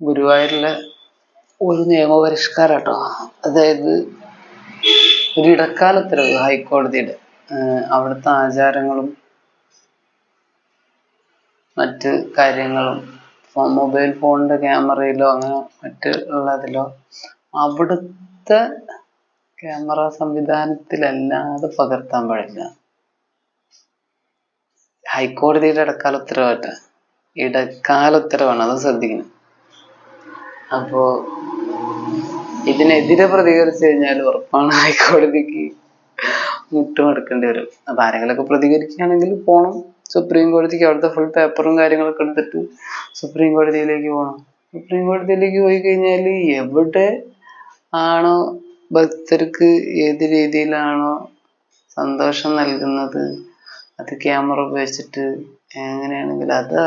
ഗുരുവായൂരിലെ ഒരു നിയമപരിഷ്കാരം കേട്ടോ അതായത് ഒരു ഇടക്കാല ഉത്തരവ് ഹൈക്കോടതിയുടെ അവിടുത്തെ ആചാരങ്ങളും മറ്റ് കാര്യങ്ങളും മൊബൈൽ ഫോണിന്റെ ക്യാമറയിലോ അങ്ങനെ മറ്റുള്ളതിലോ അവിടുത്തെ ക്യാമറ സംവിധാനത്തിലല്ലാതെ പകർത്താൻ പാടില്ല. ഹൈക്കോടതിയുടെ ഇടക്കാല ഉത്തരവാട്ട ഇടക്കാല ഉത്തരവാണ് അത് ശ്രദ്ധിക്കണം. അപ്പോ ഇതിനെതിരെ പ്രതികരിച്ചു കഴിഞ്ഞാൽ ഉറപ്പാണ് ഹൈക്കോടതിക്ക് മുട്ടുമടക്കേണ്ടി വരും. അപ്പൊ ആരെങ്കിലുമൊക്കെ പ്രതികരിക്കുകയാണെങ്കിൽ പോണം. സുപ്രീം കോടതിക്ക് അവിടുത്തെ ഫുൾ പേപ്പറും കാര്യങ്ങളൊക്കെ എടുത്തിട്ട് സുപ്രീം കോടതിയിലേക്ക് പോകണം സുപ്രീം കോടതിയിലേക്ക് പോയി കഴിഞ്ഞാൽ എവിടെ ആണോ ഭക്തർക്ക് ഏത് രീതിയിലാണോ സന്തോഷം നൽകുന്നത് അത് ക്യാമറ ഉപയോഗിച്ചിട്ട് എങ്ങനെയാണെങ്കിൽ അത്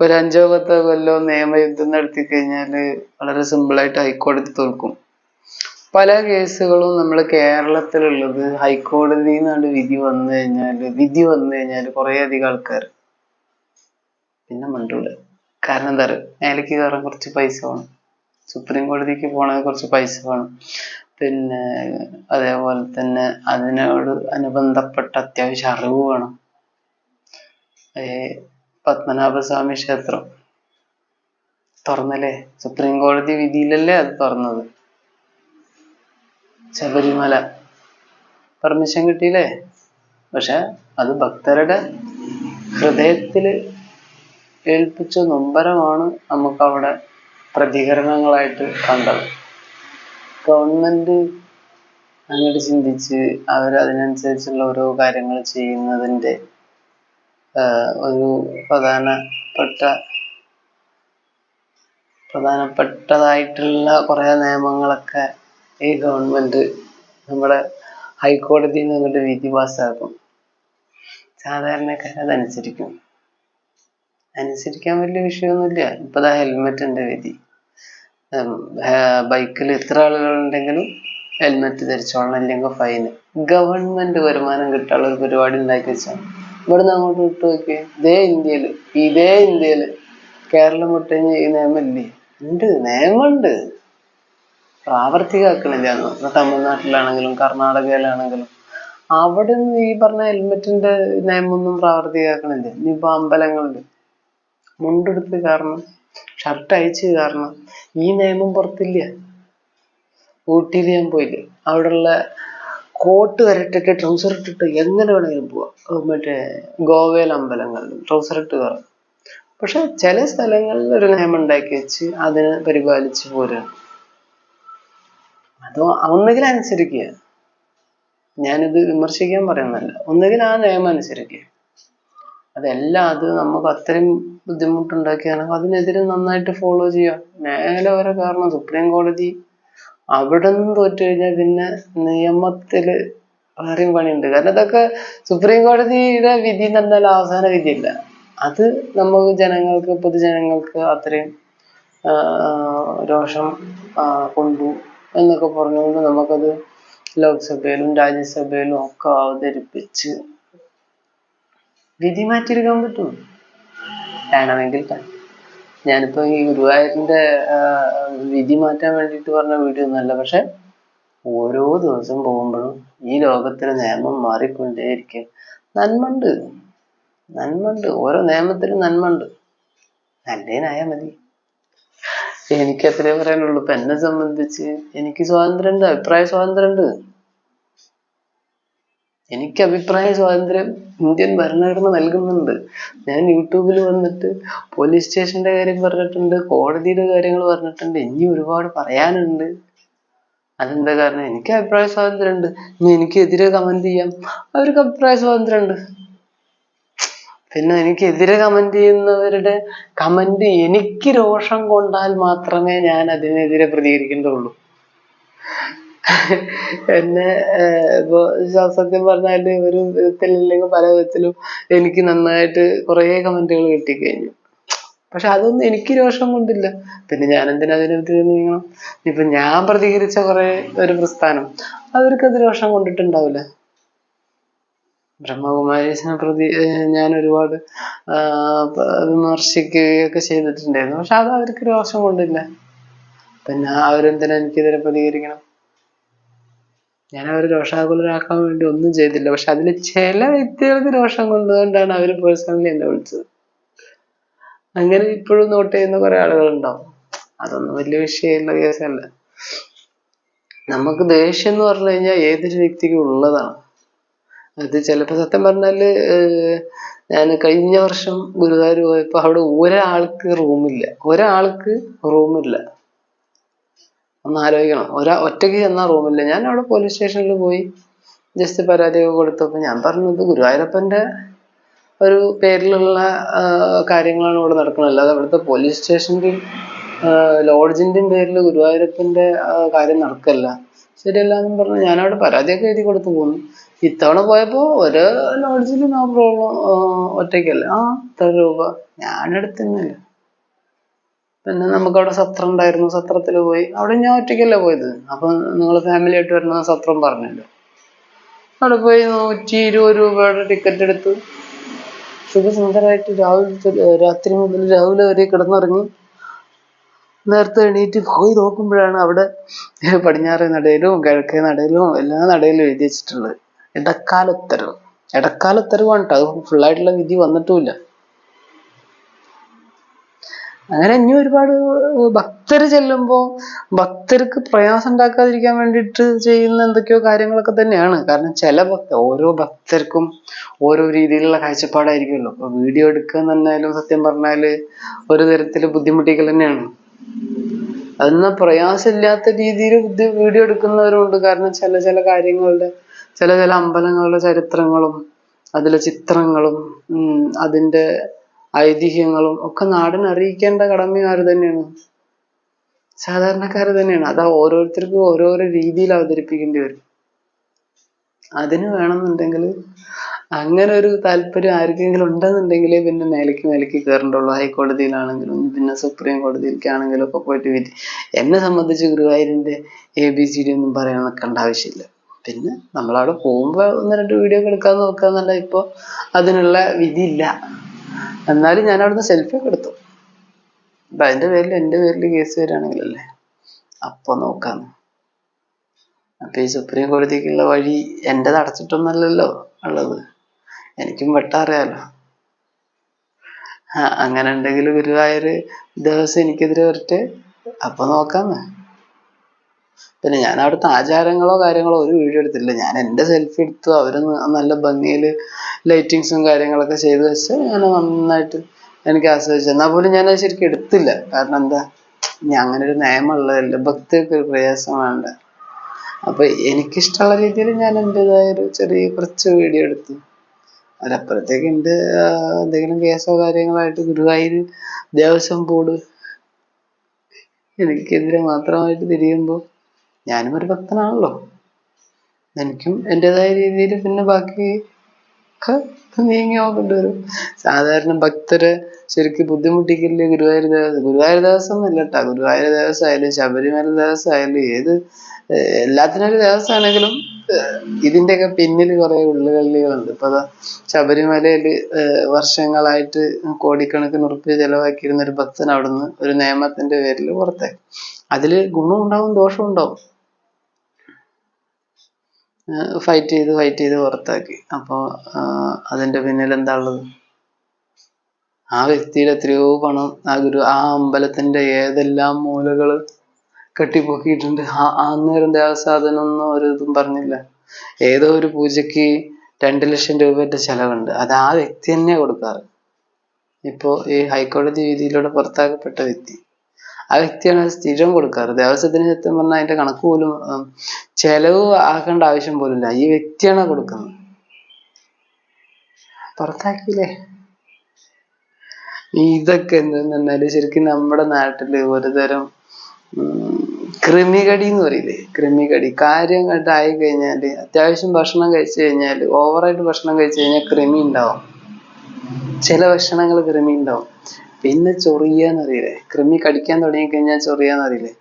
ഒരു അഞ്ചോ പത്തോ കൊല്ലോ നിയമയുദ്ധം നടത്തി കഴിഞ്ഞാൽ വളരെ സിമ്പിളായിട്ട് ഹൈക്കോടതി തോൽക്കും. പല കേസുകളും നമ്മൾ കേരളത്തിലുള്ളത് ഹൈക്കോടതിയിൽ നിന്നാണ്ട് വിധി വന്നു കഴിഞ്ഞാൽ വിധി വന്നു കഴിഞ്ഞാൽ കുറേ അധികം ആൾക്കാർ പിന്നെ മണ്ടൂല. കാരണം എന്താ പറയുക മേലേക്ക് കയറാൻ കുറച്ച് പൈസ വേണം. സുപ്രീം കോടതിക്ക് പോകണമെങ്കിൽ കുറച്ച് പൈസ വേണം. പിന്നെ അതേപോലെ തന്നെ അതിനോട് അനുബന്ധപ്പെട്ട അത്യാവശ്യം അറിവ് വേണം. പത്മനാഭസ്വാമി ക്ഷേത്രം. തുറന്നല്ലേ? സുപ്രീം കോടതി വിധിയിലല്ലേ അത് തുറന്നത്? ശബരിമല. പെർമിഷൻ കിട്ടിയില്ലേ? പക്ഷെ അത് ഭക്തരുടെ ഹൃദയത്തിൽ ഏൽപ്പിച്ച നൊമ്പരമാണ് നമുക്ക് അവിടെ പ്രതികരണങ്ങളായിട്ട് കണ്ടത്. ഗവൺമെന്റ് അങ്ങോട്ട് ചിന്തിച്ച് അവരതിനനുസരിച്ചുള്ള ഓരോ കാര്യങ്ങൾ ചെയ്യുന്നതിന്റെ ഒരു പ്രധാനപ്പെട്ട പ്രധാനപ്പെട്ടതായിട്ടുള്ള കുറേ നിയമങ്ങളൊക്കെ ഈ ഗവൺമെന്റ് നമ്മുടെ ഹൈക്കോടതിയിൽ നിന്ന് അങ്ങോട്ട് വിധി പാസ്സാക്കും സാധാരണക്കാരത് അനുസരിക്കും അനുസരിക്കാൻ വലിയ വിഷയമൊന്നുമില്ല. ഇപ്പൊ ദാ ഹെൽമെറ്റിന്റെ വിധി. ബൈക്കിൽ എത്ര ആളുകളുണ്ടെങ്കിലും ഹെൽമെറ്റ് ധരിച്ചോളണം അല്ലെങ്കിൽ ഫൈന്. ഗവൺമെന്റ് വരുമാനം കിട്ടാനുള്ള ഒരു പരിപാടി ഉണ്ടാക്കി വെച്ചാൽ ഇവിടുന്ന് അങ്ങോട്ട് വിട്ടു നോക്കിയേ. ഇതേ ഇന്ത്യയിൽ ഇതേ ഇന്ത്യയിൽ കേരളം വിട്ട് കഴിഞ്ഞാൽ ഈ നിയമമില്ലേ ഉണ്ട് നിയമമുണ്ട് പ്രാവർത്തികമാക്കണില്ല എന്ന് തമിഴ്നാട്ടിലാണെങ്കിലും കർണാടകയിലാണെങ്കിലും. അവിടെ ഒന്നും ഈ പറഞ്ഞ ഹെൽമെറ്റിന്റെ നിയമമൊന്നും പ്രാവർത്തികമാക്കണില്ല ഇനിയിപ്പോ അമ്പലങ്ങളുണ്ട് മുണ്ടെടുത്ത് കാരണം ഷർട്ട് അയച്ച് കാരണം ഈ നിയമം പുറത്തില്ല. ഊട്ടിയിൽ ഞാൻ പോയില്ലേ? അവിടെയുള്ള കോട്ട് വരെ ഇട്ടിട്ട് ട്രൗസർ ഇട്ടിട്ട് എങ്ങനെ വേണമെങ്കിലും പോവാം. മറ്റേ ഗോവയിലെ അമ്പലങ്ങളിൽ ട്രൗസർ ഇട്ട് കയറാം പക്ഷെ ചില സ്ഥലങ്ങളിൽ ഒരു നിയമം ഉണ്ടാക്കി വെച്ച് അതിനെ പരിപാലിച്ച് പോരുക അതോ ഒന്നുകിൽ അനുസരിക്കുക. ഞാനിത് വിമർശിക്കാൻ പറയുന്നതല്ല. ഒന്നുകിൽ ആ നിയമം അനുസരിക്കുക. അതെല്ലാം അത് നമുക്ക് അത്രയും ബുദ്ധിമുട്ടുണ്ടാക്കിയാണെങ്കിൽ അതിനെതിരെ നന്നായിട്ട് ഫോളോ ചെയ്യുക മേലെ വരെ കാരണം. സുപ്രീം കോടതി അവിടെ നിന്ന് തോറ്റു കഴിഞ്ഞാൽ പിന്നെ നിയമത്തിൽ വേറെയും പണിയുണ്ട്. കാരണം ഇതൊക്കെ സുപ്രീം കോടതിയുടെ വിധി എന്ന് പറഞ്ഞാൽ അവസാന വിധിയല്ല. അത് നമുക്ക് ജനങ്ങൾക്ക് പൊതുജനങ്ങൾക്ക് അത്രയും രോഷം കൊണ്ടു എന്നൊക്കെ പറഞ്ഞുകൊണ്ട് നമുക്കത് ലോക്സഭയിലും രാജ്യസഭയിലും ഒക്കെ അവതരിപ്പിച്ച് വിധി മാറ്റിയെടുക്കാൻ പറ്റും വേണമെങ്കിൽ ത- ഞാനിപ്പോ ഈ ഗുരുവായൂരിന്റെ വിധി മാറ്റാൻ വേണ്ടിയിട്ട് പറഞ്ഞ വീഡിയോ ഒന്നല്ല പക്ഷെ ഓരോ ദിവസം പോകുമ്പോഴും ഈ ലോകത്തിലെ നിയമം മാറിക്കൊണ്ടേയിരിക്കും നന്മണ്ട്. നന്മണ്ട്. ഓരോ നിയമത്തിലും നന്മണ്ട്. നല്ലതിനായാ മതി. എനിക്ക് അത്രേ പറയാനുള്ളൂ. ഇപ്പൊ എന്നെ സംബന്ധിച്ച് എനിക്ക് സ്വാതന്ത്ര്യമുണ്ട്. അഭിപ്രായ സ്വാതന്ത്ര്യമുണ്ട്. എനിക്ക് അഭിപ്രായ സ്വാതന്ത്ര്യം ഇന്ത്യൻ ഭരണഘടന നൽകുന്നുണ്ട്. ഞാൻ യൂട്യൂബിൽ വന്നിട്ട് പോലീസ് സ്റ്റേഷന്റെ കാര്യം പറഞ്ഞിട്ടുണ്ട് കോടതിയുടെ കാര്യങ്ങൾ പറഞ്ഞിട്ടുണ്ട് ഇനി ഒരുപാട് പറയാനുണ്ട്. അതെന്താ കാരണം? എനിക്ക് അഭിപ്രായ സ്വാതന്ത്ര്യം ഉണ്ട് ഇനി എനിക്കെതിരെ കമന്റ് ചെയ്യാം. അവർക്ക് അഭിപ്രായ സ്വാതന്ത്ര്യം ഉണ്ട് പിന്നെ എനിക്കെതിരെ കമന്റ് ചെയ്യുന്നവരുടെ കമന്റ് എനിക്ക് രോഷം കൊണ്ടാൽ മാത്രമേ ഞാൻ അതിനെതിരെ പ്രതികരിക്കേണ്ടതുള്ളൂ. എന്നെ ഏഹ് ഇപ്പൊ സ- സത്യം പറഞ്ഞാൽ ഒരു വിധത്തിൽ അല്ലെങ്കിൽ പല വിധത്തിലും എനിക്ക് നന്നായിട്ട് കുറേ കമന്റുകൾ കിട്ടിക്കഴിഞ്ഞു. പക്ഷെ അതൊന്നും എനിക്ക് രോഷം കൊണ്ടില്ല. പിന്നെ ഞാൻ എന്തിനാ അതിനെതിരെ നീങ്ങണം? ഇപ്പൊ ഞാൻ പ്രതികരിച്ച കുറെ ഒരു പ്രസ്ഥാനം അവർക്ക് അത് രോഷം കൊണ്ടിട്ടുണ്ടാവില്ല. ബ്രഹ്മകുമാരീസിനെ പ്രതി ഞാൻ ഒരുപാട് വിമർശിക്കുകയൊക്കെ ചെയ്തിട്ടുണ്ടായിരുന്നു. പക്ഷെ അത് അവർക്ക് രോഷം കൊണ്ടില്ല. പിന്നെ അവരെന്തിനാ എനിക്കെതിരെ പ്രതികരിക്കണം? ഞാൻ അവരെ രോഷാകുലരാക്കാൻ വേണ്ടി ഒന്നും ചെയ്തില്ല. പക്ഷെ അതിൽ ചില വ്യക്തികൾക്ക് രോഷം കൊണ്ടുകൊണ്ടാണ് അവർ പേഴ്സണലി എന്നെ വിളിച്ചത്. അങ്ങനെ ഇപ്പോഴും നോട്ട് ചെയ്യുന്ന കുറെ ആളുകളുണ്ടാവും. അതൊന്നും വലിയ വിഷയമുള്ള കേസല്ല. നമുക്ക് ദേഷ്യം എന്ന് പറഞ്ഞു കഴിഞ്ഞാൽ ഏതൊരു വ്യക്തിക്കും ഉള്ളതാണ്. അത് ചിലപ്പോൾ സത്യം പറഞ്ഞാൽ ഞാൻ കഴിഞ്ഞ വർഷം ഗുരുവായൂർ പോയപ്പോൾ അവിടെ ഒരാൾക്ക് റൂമില്ല. ഒരാൾക്ക് റൂമില്ല. ഒന്ന് ആലോചിക്കണം. ഒരാ ഒറ്റയ്ക്ക് ചെന്ന റൂമില്ല. ഞാൻ അവിടെ പോലീസ് സ്റ്റേഷനിൽ പോയി ജസ്റ്റ് പരാതിയൊക്കെ കൊടുത്തപ്പോൾ ഞാൻ പറഞ്ഞത് ഗുരുവായൂരപ്പന്റെ ഒരു പേരിലുള്ള കാര്യങ്ങളാണ് ഇവിടെ നടക്കുന്നത്. അല്ലാതെ അവിടുത്തെ പോലീസ് സ്റ്റേഷന്റെ ലോഡ്ജിന്റെയും പേരിൽ ഗുരുവായൂരപ്പന്റെ കാര്യം നടക്കല്ല. ശരിയല്ല എന്നും പറഞ്ഞു ഞാനവിടെ പരാതിയൊക്കെ എഴുതി കൊടുത്തു പോന്നു. ഇത്തവണ പോയപ്പോൾ ഒരു ലോഡ്ജിൽ നോ പ്രോബ്ലം ഒറ്റയ്ക്കല്ല. ആ ഇത്ര രൂപ. ഞാനെടുത്തില്ല പിന്നെ നമുക്ക് അവിടെ സത്രം ഉണ്ടായിരുന്നു സത്രത്തിൽ പോയി. അവിടെ ഞാൻ ഒറ്റയ്ക്കല്ലേ പോയത്. അപ്പം നിങ്ങൾ ഫാമിലി ആയിട്ട് വരുന്ന സത്രം പറഞ്ഞല്ലോ. അവിടെ പോയി നൂറ്റി ഇരുപത് രൂപയുടെ ടിക്കറ്റ് എടുത്ത് സുഖസുന്ദരമായിട്ട് രാവിലെ രാത്രി മുതൽ രാവിലെ വരെ കിടന്നുറങ്ങി നേരത്തെ എണീറ്റ് പോയി നോക്കുമ്പോഴാണ് അവിടെ പടിഞ്ഞാറേ നടയിലും കിഴക്കേ നടയിലും എല്ലാ നടയിലും എഴുതി വെച്ചിട്ടുള്ളത്. ഇടക്കാലത്തരവ് ഇടക്കാലത്തരവാണ് കേട്ടോ അത് ഫുള്ളായിട്ടുള്ള വിധി വന്നിട്ടുമില്ല. അങ്ങനെ ഇനി ഒരുപാട് ഭക്തർ ചെല്ലുമ്പോൾ ഭക്തർക്ക് പ്രയാസം ഉണ്ടാക്കാതിരിക്കാൻ വേണ്ടിയിട്ട് ചെയ്യുന്ന എന്തൊക്കെയോ കാര്യങ്ങളൊക്കെ തന്നെയാണ്. കാരണം ചില ഭക്ത ഓരോ ഭക്തർക്കും ഓരോ രീതിയിലുള്ള കാഴ്ചപ്പാടായിരിക്കുമല്ലോ. അപ്പൊ വീഡിയോ എടുക്കുക എന്നാലും സത്യം പറഞ്ഞാൽ ഒരു തരത്തിൽ ബുദ്ധിമുട്ടിക്കൽ തന്നെയാണ്. അതെന്നാ പ്രയാസമില്ലാത്ത രീതിയിൽ ബുദ്ധി വീഡിയോ എടുക്കുന്നവരുണ്ട്. കാരണം ചില ചില കാര്യങ്ങളുടെ ചില ചില അമ്പലങ്ങളുടെ ചരിത്രങ്ങളും അതിലെ ചിത്രങ്ങളും ഉം അതിന്റെ ഐതിഹ്യങ്ങളും ഒക്കെ നാടിനെ അറിയിക്കേണ്ട കടമയാര് തന്നെയാണ്. സാധാരണക്കാർ തന്നെയാണ്. അത് ഓരോരുത്തർക്കും ഓരോരോ രീതിയിൽ അവതരിപ്പിക്കേണ്ടി വരും. അതിന് വേണമെന്നുണ്ടെങ്കിൽ അങ്ങനെ ഒരു താല്പര്യം ആർക്കെങ്കിലും ഉണ്ടെന്നുണ്ടെങ്കിൽ പിന്നെ മേലേക്ക് മേലേക്ക് കയറേണ്ടുള്ളൂ ഹൈക്കോടതിയിലാണെങ്കിലും പിന്നെ സുപ്രീം കോടതിയിലേക്കാണെങ്കിലും ഒക്കെ പോയിട്ട് വിധി. എന്നെ സംബന്ധിച്ച് ഗുരുവായൂരിന്റെ എ ബി സി ഡി ഒന്നും പറയാൻ നിൽക്കേണ്ട ആവശ്യമില്ല. പിന്നെ നമ്മളവിടെ പോകുമ്പോൾ ഒന്ന് രണ്ട് വീഡിയോ എടുക്കാൻ എടുക്കാൻ എന്നല്ല ഇപ്പോൾ അതിനുള്ള വിധിയില്ല. എന്നാലും ഞാൻ അവിടുന്ന് സെൽഫി ഒക്കെ എടുത്തു. അപ്പൊ അതിന്റെ പേരിൽ എന്റെ പേരിൽ കേസ് വരികയാണെങ്കിലല്ലേ? അപ്പൊ നോക്കാം. അപ്പൊ ഈ സുപ്രീം കോടതിക്കുള്ള വഴി എന്റേത് അടച്ചിട്ടൊന്നല്ലല്ലോ ഉള്ളത്. എനിക്കും വെട്ടറിയാലോ. അങ്ങനെ ഉണ്ടെങ്കിൽ ഗുരുവായൂര് ദിവസം എനിക്കെതിരെ വരട്ടെ? അപ്പൊ നോക്കാന്ന്. പിന്നെ ഞാൻ അവിടുത്തെ ആചാരങ്ങളോ കാര്യങ്ങളോ ഒരു വീഡിയോ എടുത്തില്ല. ഞാൻ എന്റെ സെൽഫി എടുത്തു. അവർ നല്ല ഭംഗിയിൽ ലൈറ്റിങ്സും കാര്യങ്ങളൊക്കെ ചെയ്ത് വെച്ച് അങ്ങനെ നന്നായിട്ട് എനിക്ക് ആസ്വദിച്ചു എന്നാൽ പോലും ഞാൻ അത് ശരിക്കും എടുത്തില്ല. കാരണം എന്താ അങ്ങനെ ഒരു നിയമമുള്ളതല്ല ഭക്തിയൊക്കെ ഒരു പ്രയാസം വേണ്ട. അപ്പൊ എനിക്കിഷ്ടമുള്ള രീതിയിൽ ഞാൻ എന്റെതായ ഒരു ചെറിയ കുറച്ച് വീഡിയോ എടുത്തു. അതിലപ്പുറത്തേക്ക് എന്റെ എന്തെങ്കിലും കേസോ കാര്യങ്ങളായിട്ട് ഗുരുവായൂർ ദേവസ്വം ബോർഡ് എനിക്കെതിരെ മാത്രമായിട്ട് തിരിയുമ്പോൾ ഞാനും ഒരു ഭക്തനാണല്ലോ. എനിക്കും എന്റെതായ രീതിയിൽ പിന്നെ ബാക്കി നീങ്ങി നോക്കേണ്ടി വരും സാധാരണ ഭക്തരെ ശരിക്കും ബുദ്ധിമുട്ടിക്കില്ലേ? ഗുരുവായൂർ ദേവസ്വം ഗുരുവായൂർ ദേവസ്വം എന്നല്ല കേട്ടോ ഗുരുവായൂർ ദേവസ്വം ആയാലും ശബരിമല ദേവസ്വം ആയാലും ഏത് എല്ലാത്തിനും ഒരു ദേവസ്വം ആണെങ്കിലും ഇതിന്റെയൊക്കെ പിന്നിൽ കുറെ ഉള്ളുകളികളുണ്ട് ഇപ്പൊ അതാ ശബരിമലയിൽ ഏർ വർഷങ്ങളായിട്ട് കോടിക്കണക്കിന് ഉറുപ്പ്യ ചെലവാക്കിയിരുന്ന ഒരു ഭക്തൻ അവിടുന്ന് ഒരു നിയമത്തിന്റെ പേരിൽ പുറത്തായി. അതിൽ ഗുണമുണ്ടാവും ഉണ്ടാവും ദോഷം ഉണ്ടാവും ഫൈറ്റ് ചെയ്ത് ഫൈറ്റ് ചെയ്ത് പുറത്താക്കി. അപ്പോൾ അതിന്റെ പിന്നിൽ എന്താ ഉള്ളത്? ആ വ്യക്തിയുടെ എത്രയോ പണം ആ ഗുരു ആ അമ്പലത്തിന്റെ ഏതെല്ലാം മൂലകൾ കെട്ടിപ്പൊക്കിയിട്ടുണ്ട്. ആ അന്നേരം ദേവസാധനൊന്നും ഒരു ഇതും പറഞ്ഞില്ല. ഏതോ ഒരു പൂജയ്ക്ക് രണ്ട് ലക്ഷം രൂപയുടെ ചെലവുണ്ട്. അത് ആ വ്യക്തി തന്നെ കൊടുക്കാറ്. ഇപ്പോൾ ഈ ഹൈക്കോടതി വിധിയിലൂടെ പുറത്താക്കപ്പെട്ട വ്യക്തി. ആ വ്യക്തിയാണ് അത് സ്ഥിരം കൊടുക്കാറ്. ദേവസ്വത്തിന് സത്യം പറഞ്ഞാൽ അതിന്റെ കണക്ക് പോലും ചെലവ് ആക്കേണ്ട ആവശ്യം പോലും ഇല്ല ഈ വ്യക്തിയാണ് കൊടുക്കുന്നത്. പുറത്താക്കിയില്ലേ? ഇതൊക്കെ എന്തെന്നാൽ ശരിക്കും നമ്മുടെ നാട്ടിൽ ഒരുതരം കൃമികടി എന്ന് പറയില്ലേ? കൃമികടി. കാര്യം ആയി കഴിഞ്ഞാൽ അത്യാവശ്യം ഭക്ഷണം കഴിച്ചു കഴിഞ്ഞാൽ ഓവറായിട്ട് ഭക്ഷണം കഴിച്ചു കഴിഞ്ഞാൽ കൃമി ഉണ്ടാവും. ചില ഭക്ഷണങ്ങൾ കൃമി ഉണ്ടാവും. പിന്നെ ചൊറിയാന്നറിയില്ലേ? കൃമി കടിക്കാൻ തുടങ്ങി കഴിഞ്ഞാൽ ചൊറിയാന്നറിയില്ലേ?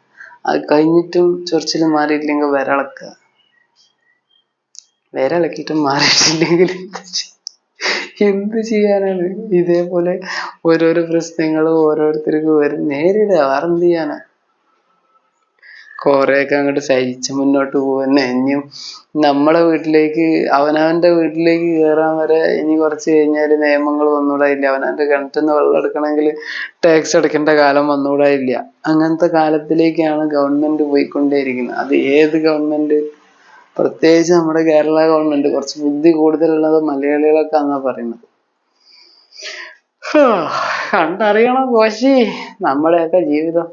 അത് കഴിഞ്ഞിട്ടും ചൊറിച്ചിൽ മാറിയില്ലെങ്കിൽ വിരളക്കുക വിരളക്കിയിട്ടും മാറിയിട്ടില്ലെങ്കിൽ എന്ത് ചെയ്യാനാണ്? ഇതേപോലെ ഓരോരോ പ്രശ്നങ്ങൾ ഓരോരുത്തർക്ക് വരും. നേരിടുക വേറെ എന്ത് ചെയ്യാനാ? കുറെയൊക്കെ അങ്ങോട്ട് സഹിച്ച് മുന്നോട്ട് പോകുന്നെ ഇനിയും നമ്മളെ വീട്ടിലേക്ക് അവനവന്റെ വീട്ടിലേക്ക് കയറാൻ വരെ ഇനി കുറച്ച് കഴിഞ്ഞാൽ നിയമങ്ങൾ വന്നൂടായില്ല. അവനവന്റെ കിണറ്റിൽ നിന്ന് വെള്ളം എടുക്കണമെങ്കിൽ ടാക്സ് അടയ്ക്കേണ്ട കാലം വന്നൂടായില്ല. അങ്ങനത്തെ കാലത്തിലേക്കാണ് ഗവൺമെന്റ് പോയിക്കൊണ്ടേയിരിക്കുന്നത്. അത് ഏത് ഗവൺമെന്റ് പ്രത്യേകിച്ച് നമ്മുടെ കേരള ഗവൺമെന്റ് കുറച്ച് ബുദ്ധി കൂടുതലുള്ളത് മലയാളികളൊക്കെ എന്നാ പറയുന്നത്. കണ്ടറിയണം കോശി നമ്മുടെയൊക്കെ ജീവിതം.